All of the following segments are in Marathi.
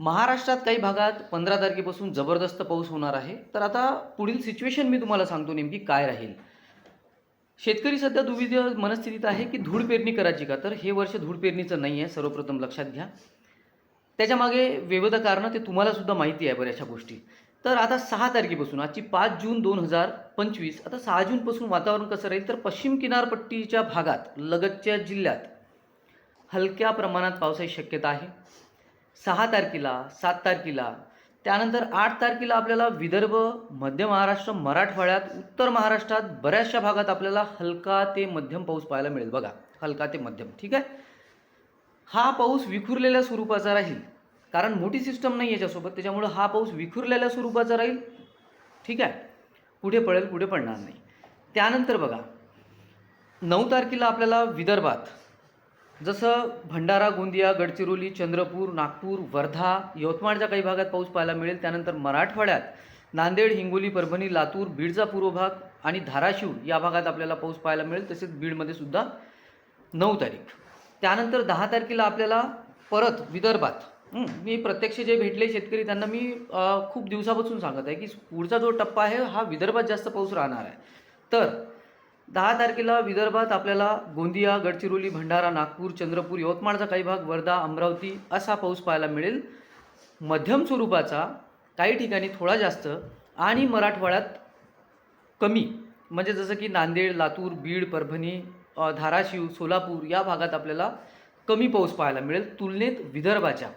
महाराष्ट्रात काही भागात पंधरा तारखेपासून जबरदस्त पाऊस होणार आहे. तर आता पुढील सिच्युएशन मी तुम्हाला सांगतो नेमकी काय राहील. शेतकरी सध्या दुविध मनस्थितीत आहे की धूळ पेरणी करायची का? तर हे वर्ष धूळ पेरणीचं नाही आहे सर्वप्रथम लक्षात घ्या. त्याच्यामागे विविध कारणं ते तुम्हालासुद्धा माहिती आहे बऱ्याचशा गोष्टी. तर आता सहा तारखेपासून आजची पाच जून दोन हजार पंचवीस आता सहा जूनपासून वातावरण कसं राहील? तर पश्चिम किनारपट्टीच्या भागात लगतच्या जिल्ह्यात हलक्या प्रमाणात पावसाची शक्यता आहे. सहा तारखेला सात तारखेला. त्यानंतर आठ तारखेला आपल्याला विदर्भ मध्य महाराष्ट्र मराठवाड्यात उत्तर महाराष्ट्रात बऱ्याचशा भागात आपल्याला हलका ते मध्यम पाऊस पाहायला मिळेल बघा. हलका ते मध्यम ठीक आहे? हा पाऊस विखुरलेल्या स्वरूपाचा राहील. कारण मोठी सिस्टम नाही याच्यासोबत त्याच्यामुळं हा पाऊस विखुरलेल्या स्वरूपाचा राहील. ठीक आहे? पुढे पडेल पुढे पडणार नाही. त्यानंतर बघा नऊ तारखेला आपल्याला विदर्भात जसं भंडारा गोंदिया गडचिरोली चंद्रपूर नागपूर वर्धा यवतमाळच्या काही भागात पाऊस पाहायला मिळेल. त्यानंतर मराठवाड्यात नांदेड हिंगोली परभणी लातूर बीडचा पूर्व भाग आणि धाराशिव या भागात आपल्याला पाऊस पाहायला मिळेल. तसेच बीडमध्ये सुद्धा नऊ तारीख. त्यानंतर दहा तारखेला आपल्याला परत विदर्भात मी प्रत्यक्ष जे भेटले शेतकरी त्यांना मी खूप दिवसापासून सांगत आहे की पुढचा जो टप्पा आहे हा विदर्भात जास्त पाऊस राहणार आहे. तर दहा तारखेला विदर्भात आपल्याला गोंदिया गडचिरोली भंडारा नागपूर चंद्रपूर यवतमाळचा काही भाग वर्धा अमरावती असा पाऊस पाहायला मिळेल. मध्यम स्वरूपाचा काही ठिकाणी थोडा जास्त आणि मराठवाड्यात कमी. म्हणजे जसं की नांदेड लातूर बीड परभणी धाराशिव सोलापूर या भागात आपल्याला कमी पाऊस पाहायला मिळेल तुलनेत विदर्भाच्या.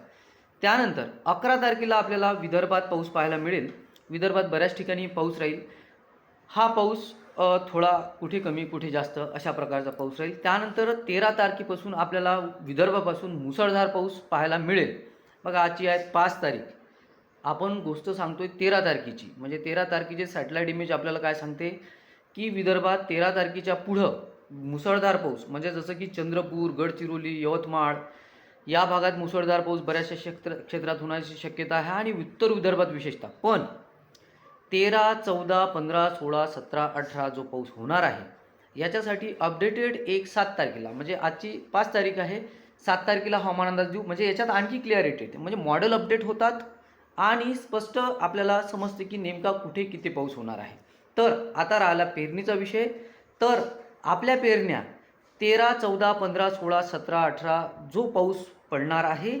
त्यानंतर अकरा तारखेला आपल्याला विदर्भात पाऊस पाहायला मिळेल. विदर्भात बऱ्याच ठिकाणी पाऊस राहील. हा पाऊस थोडा कुठे कमी कुठे जास्त अशा प्रकारचा पाऊस राहील. त्यानंतर तेरा तारखेपासून आपल्याला विदर्भापासून मुसळधार पाऊस पाहायला मिळेल. बघा आजची आहे पाच तारीख. आपण गोष्ट सांगतोय तेरा तारखेची. म्हणजे तेरा तारखेचे सॅटेलाईट इमेज आपल्याला काय सांगते? की विदर्भात तेरा तारखेच्या पुढं मुसळधार पाऊस म्हणजे जसं की चंद्रपूर गडचिरोली यवतमाळ या भागात मुसळधार पाऊस बऱ्याचशा क्षेत्र क्षेत्रात होण्याची शक्यता आहे आणि उत्तर विदर्भात विशेषतः. पण तेरा चौदा पंधरा सोळा सतरा अठरा जो पाऊस होणार आहे याच्यासाठी अपडेटेड एक सात तारखेला म्हणजे आजची पाच तारीख आहे सात तारखेला हवामान अंदाज देऊ. म्हणजे याच्यात आणखी क्लिअरिटी येते. म्हणजे मॉडेल अपडेट होतात आणि स्पष्ट आपल्याला समजते की नेमका कुठे किती पाऊस होणार आहे. तर आता राहिला पेरणीचा विषय. तर आपल्या पेरण्या तेरा चौदा पंधरा सोळा सतरा अठरा जो पाऊस पडणार आहे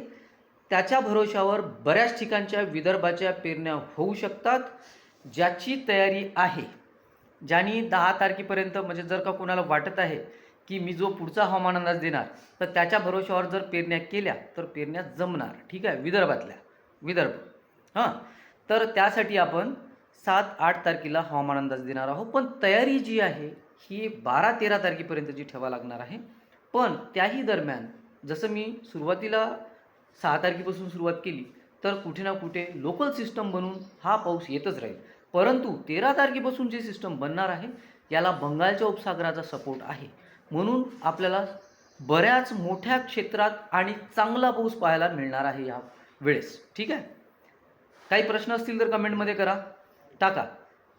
त्याच्या भरोशावर बऱ्याच ठिकाणच्या विदर्भाच्या पेरण्या होऊ शकतात. ज्याची तयारी आहे ज्यांनी दहा तारखेपर्यंत म्हणजे जर का कोणाला वाटत आहे की मी जो पुढचा हवामान अंदाज देणार तर त्याच्या भरोशावर जर पेरण्या केल्या तर पेरण्या जमणार. ठीक आहे? विदर्भातल्या. विदर्भ. हां? तर त्यासाठी आपण सात आठ तारखेला हवामान अंदाज देणार आहोत. पण तयारी जी आहे ही बारा तेरा तारखेपर्यंतची ठेवा लागणार आहे. पण त्याही दरम्यान जसं मी सुरुवातीला सहा तारखेपासून सुरुवात केली तर कुठे ना कुठे लोकल सिस्टम बनून हा पाऊस येतच राहील. परंतु तेरा तारखेपासून जे सिस्टम बनणार आहे याला बंगालच्या उपसागराचा सपोर्ट आहे. म्हणून आपल्याला बऱ्याच मोठ्या क्षेत्रात आणि चांगला पाऊस पाहायला मिळणार आहे या वेळेस. ठीक आहे? काही प्रश्न असतील तर कमेंटमध्ये करा. टाका.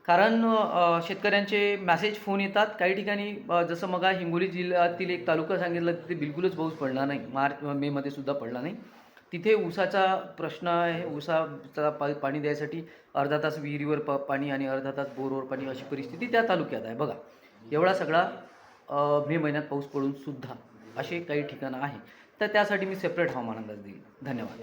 कारण शेतकऱ्यांचे मॅसेज फोन येतात. काही ठिकाणी जसं मग हिंगोली जिल्ह्यातील एक तालुका सांगितलं तिथे बिलकुलच पाऊस पडला नाही. मार्च मेमध्ये सुद्धा पडला नाही. तिथे ऊसाचा प्रश्न आहे ऊसाचा पा पाणी द्यायसाठी अर्धा तास विहिरीवर प पाणी आणि अर्धा तास बोरवर पाणी अशी परिस्थिती त्या तालुक्यात आहे. बघा एवढा सगळा मे महिन्यात पाऊस पडून सुद्धा असे काही ठिकाणं आहे. तर त्यासाठी मी सेपरेट हवामान अंदाज देईल धन्यवाद.